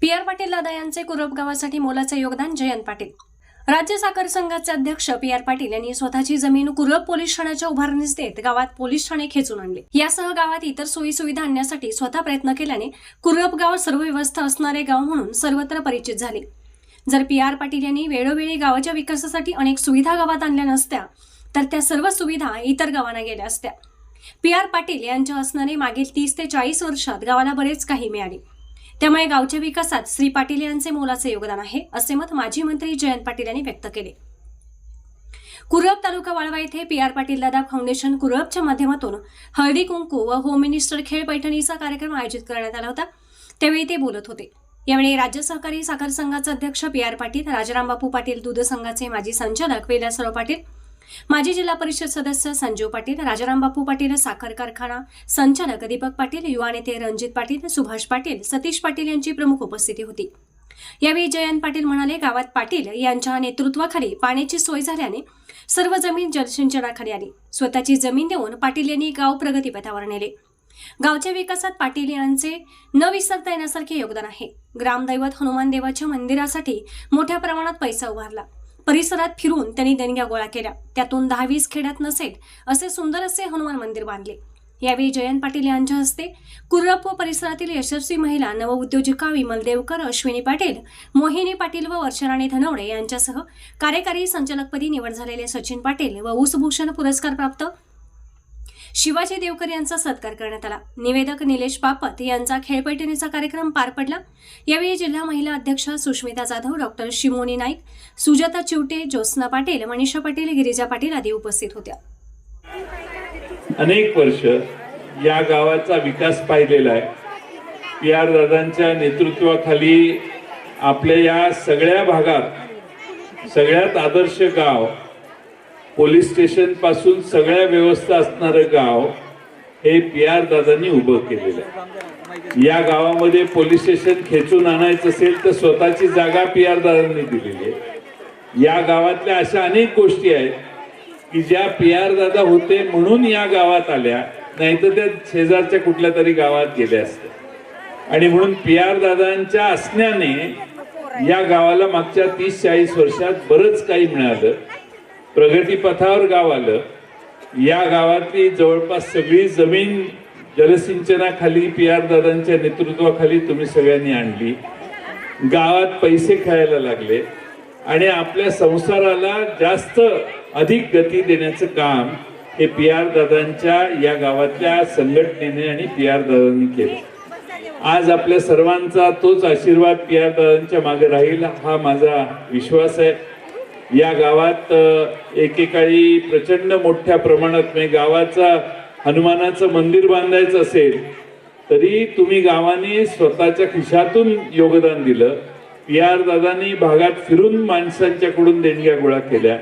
P R Patil दादा यांचे कुरप गावासाठी मोलाचे योगदान जयंत पाटील. राज्य साखर संघाचे अध्यक्ष पी आर पाटील यांनी स्वतःची जमीन कुरप पोलीस ठाण्याच्या उभारणीस देत गावात पोलीस ठाणे खेचून आणले. यासह गावात इतर सोयी सुविधा आणण्यासाठी स्वतः प्रयत्न केल्याने कुरप गाव सर्व व्यवस्था असणारे गाव म्हणून सर्वत्र परिचित झाले. जर पी आर पाटील यांनी वेळोवेळी गावाच्या विकासासाठी अनेक सुविधा गावात आणल्या नसत्या तर त्या सर्व सुविधा इतर गावांना गेल्या असत्या. पी आर पाटील यांच्या असणारे मागील तीस ते चाळीस वर्षात गावाला बरेच काही मिळाले. त्यामुळे गावच्या विकासात श्री पाटील यांचे मोलाचे योगदान आहे असे मत माजी मंत्री जयंत पाटील यांनी व्यक्त केले. कुरब तालुका वाळवा येथे पी आर पाटील दादा फाउंडेशन कुरबच्या माध्यमातून हळदी कुंकू व होम मिनिस्टर खेळ पैठणीचा कार्यक्रम आयोजित करण्यात आला होता. त्यावेळी ते बोलत होते. यावेळी राज्य सहकारी साखर संघाचे अध्यक्ष पी आर पाटील राजाराम बापू पाटील दूध संघाचे माजी संचालक विलासराव पाटील माजी जिल्हा परिषद सदस्य संजीव पाटील राजाराम बापू पाटील साखर कारखाना संचालक दीपक पाटील युवा नेते रणजित पाटील सुभाष पाटील सतीश पाटील यांची प्रमुख उपस्थिती होती. यावेळी जयंत पाटील म्हणाले गावात पाटील यांच्या नेतृत्वाखाली पाण्याची सोय झाल्याने सर्व जमीन जलसिंचनाखाली आली. स्वतःची जमीन देऊन पाटील यांनी गाव प्रगतीपथावर नेले. गावच्या विकासात पाटील यांचे न विसरता येण्यासारखे योगदान आहे. ग्रामदैवत हनुमान देवाच्या मंदिरासाठी मोठ्या प्रमाणात पैसा उभारला. परिसरात फिरून त्यांनी देणग्या गोळा केल्या. त्यातून दहा वीस खेड्यात नसेल असे सुंदर असे हनुमान मंदिर बांधले. यावेळी जयंत पाटील यांच्या हस्ते कुर्रप व परिसरातील यशस्वी महिला नवउद्योजिका विमल देवकर अश्विनी पाटील मोहिनी पाटील व वर्षराणी धनवडे यांच्यासह कार्यकारी संचालकपदी निवड झालेले सचिन पाटील व ऊसभूषण पुरस्कार प्राप्त शिवाजी देवकर यांचा सत्कार करण्यात आला. निवेदक निलेश पापत यांचा खेळपैठणीचा कार्यक्रम पार पडला. यावेळी जिल्हा महिला अध्यक्ष सुष्मिता जाधव डॉक्टर शिमोनी नाईक सुजाता चिवटे ज्योत्स्ना पाटील मनीषा पाटील गिरिजा पाटील आदी उपस्थित होत्या. अनेक वर्ष या गावाचा विकास पाहिलेला आहे. पी आर दादांच्या नेतृत्वाखाली आपल्या या सगळ्या भागात सगळ्यात आदर्श गाव पोलीस स्टेशनपासून सगळ्या व्यवस्था असणारं गाव हे पी आर दादांनी उभं केलेलं आहे. या गावामध्ये पोलीस स्टेशन खेचून आणायचं असेल तर स्वतःची जागा पी आर दादांनी दिलेली आहे. या गावातल्या अशा अनेक गोष्टी आहेत की ज्या पी आर दादा होते म्हणून या गावात आल्या नाहीतर त्या शेजारच्या कुठल्या तरी गावात गेल्या असत्या. आणि म्हणून पी आर दादांच्या असण्याने या गावाला मागच्या तीस चाळीस वर्षात बरंच काही मिळालं. प्रगतीपथावर गाव आलं. या गावातली जवळपास सगळी जमीन जलसिंचनाखाली पी आर दादांच्या नेतृत्वाखाली तुम्ही सगळ्यांनी आणली. गावात पैसे खेळायला लागले. आणि आपल्या संसाराला जास्त अधिक गती देण्याचं काम हे पी आर दादांच्या या गावातल्या संघटनेने आणि पी आर दादांनी केलं. आज आपल्या सर्वांचा तोच आशीर्वाद पी आर दादांच्या मागे राहील हा माझा विश्वास आहे. या गावात एकेकाळी प्रचंड मोठ्या प्रमाणात म्हणजे गावाचा हनुमानाचं मंदिर बांधायचं असेल तरी तुम्ही गावाने स्वतःच्या खिशातून योगदान दिलं. पी आर दादांनी भागात फिरून माणसांच्याकडून देणग्या गोळा केल्या.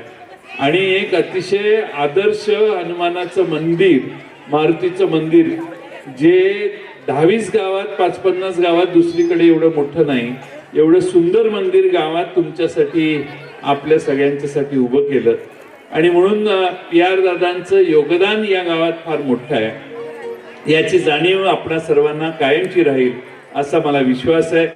आणि एक अतिशय आदर्श हनुमानाचं मंदिर मारुतीचं मंदिर जे दहावीस गावात पाच पन्नास गावात दुसरीकडे एवढं मोठं नाही. एवढं सुंदर मंदिर गावात तुमच्यासाठी आपल्या सगळ्यांच्यासाठी उभं केलं. आणि म्हणून पी आर दादांचं योगदान या गावात फार मोठं आहे. याची जाणीव आपणा सर्वांना कायमची राहील असा मला विश्वास आहे.